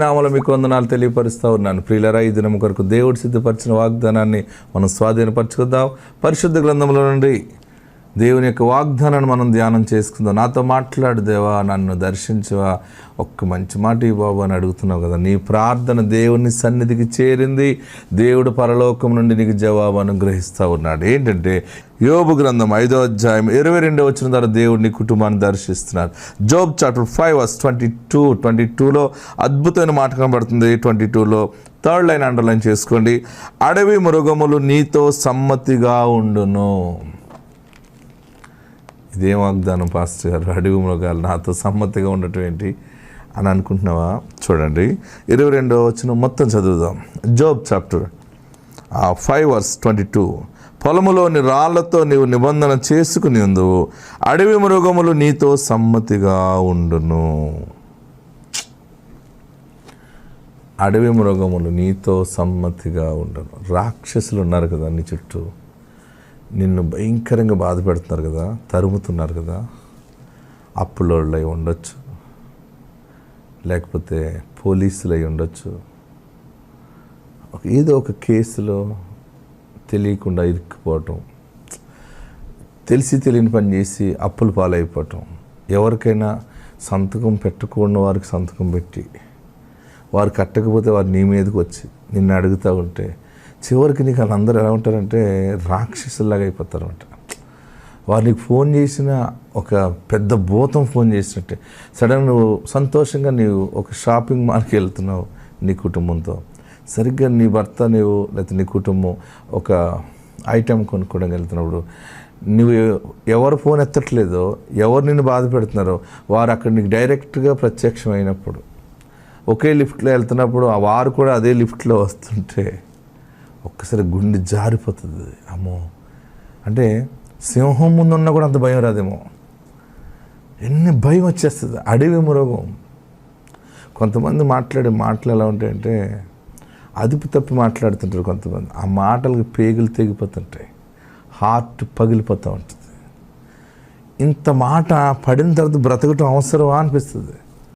నామలో మీకు వందనాలు తెలియపరుస్తూ ఉన్నాను. ప్రియులరా ఈ దినం కొరకు దేవుడు సిద్ధపరిచిన వాగ్దానాన్ని మనం స్వాధీనపరచుకుందాం. పరిశుద్ధ గ్రంథంలో నుండి దేవుని యొక్క వాగ్దానాన్ని మనం ధ్యానం చేసుకుందాం. నాతో మాట్లాడు దేవా నన్ను దర్శించవా. ఒక్క మంచి మాట ఈ బాబు అని అడుగుతున్నావు కదా. నీ ప్రార్థన దేవుని సన్నిధికి చేరింది. దేవుడు పరలోకం నుండి నీకు జవాబు అనుగ్రహిస్తూ ఉన్నాడు. ఏంటంటే యోబు గ్రంథం ఐదో అధ్యాయం ఇరవై రెండో వచ్చిన ద్వారా దేవుడు నీ కుటుంబాన్ని దర్శిస్తున్నారు Job chapter five verse twenty two twenty టూలో అద్భుతమైన మాట కనబడుతుంది. ట్వంటీ టూలో థర్డ్ లైన్ అండర్లైన్ చేసుకోండి. అడవి మృగములు నీతో సమ్మతిగా ఉండును. ఇదేం వాగ్దానం పాస్టర్ గారు? అడవి మృగాలు నాతో సమ్మతిగా ఉండటం ఏంటి అని అనుకుంటున్నావా? చూడండి. ఇరవై రెండో వచ్చిన మొత్తం చదువుదాం. Job chapter five verse twenty two పొలములోని రాళ్ళతో నీవు నిబంధన చేసుకుని ఉందువు అడవి మృగములు నీతో సమ్మతిగా ఉండును. అడవి మృగములు నీతో సమ్మతిగా ఉండను. రాక్షసులు ఉన్నారు కదా నీ చుట్టూ. నిన్ను భయంకరంగా బాధ పెడుతున్నారు కదా తరుముతున్నారు కదా అప్పులోళ్ళు అయి ఉండొచ్చు. లేకపోతే పోలీసులు అయి ఉండొచ్చు. ఏదో ఒక కేసులో తెలియకుండా ఇరుక్కుపోవటం తెలిసి తెలియని పని చేసి అప్పులు పాలైపోవటం. ఎవరికైనా సంతకం పెట్టకుండా వారికి సంతకం పెట్టి వారు కట్టకపోతే వారు నీ మీదకి వచ్చి నిన్ను అడుగుతూ ఉంటే చివరికి నీకు వాళ్ళందరూ ఎలా ఉంటారంటే రాక్షసులాగా అయిపోతారంట. వారికి ఫోన్ చేసిన ఒక పెద్ద భూతం ఫోన్ చేసినట్టే. సడన్ నువ్వు సంతోషంగా నీవు ఒక షాపింగ్ మాల్కి వెళ్తున్నావు నీ కుటుంబంతో. సరిగ్గా నీ భర్త నీవు లేకపోతే నీ కుటుంబం ఒక ఐటెం కొనుక్కోవడానికి వెళ్తున్నప్పుడు నువ్వు ఎవరు ఫోన్ ఎత్తట్లేదో ఎవరు నిన్ను బాధ పెడుతున్నారో వారు అక్కడ నీకు డైరెక్ట్గా ప్రత్యక్షమైనప్పుడు. ఒకే లిఫ్ట్లో వెళ్తున్నప్పుడు ఆ వారు కూడా అదే లిఫ్ట్లో వస్తుంటే ఒక్కసారి గుండె జారిపోతుంది. అమ్మో. అంటే సింహం ముందు ఉన్నా కూడా అంత భయం రాదేమో. ఎన్ని భయం వచ్చేస్తుంది. అడవి మృగం కొంతమంది మాట్లాడే మాటలు ఎలా ఉంటాయంటే అదుపు తప్పి మాట్లాడుతుంటారు కొంతమంది. ఆ మాటలకు పేగులు తెగిపోతుంటాయి. హార్ట్ పగిలిపోతూ ఉంటుంది. ఇంత మాట పడిన తర్వాత బ్రతకటం అవసరమా అనిపిస్తుంది.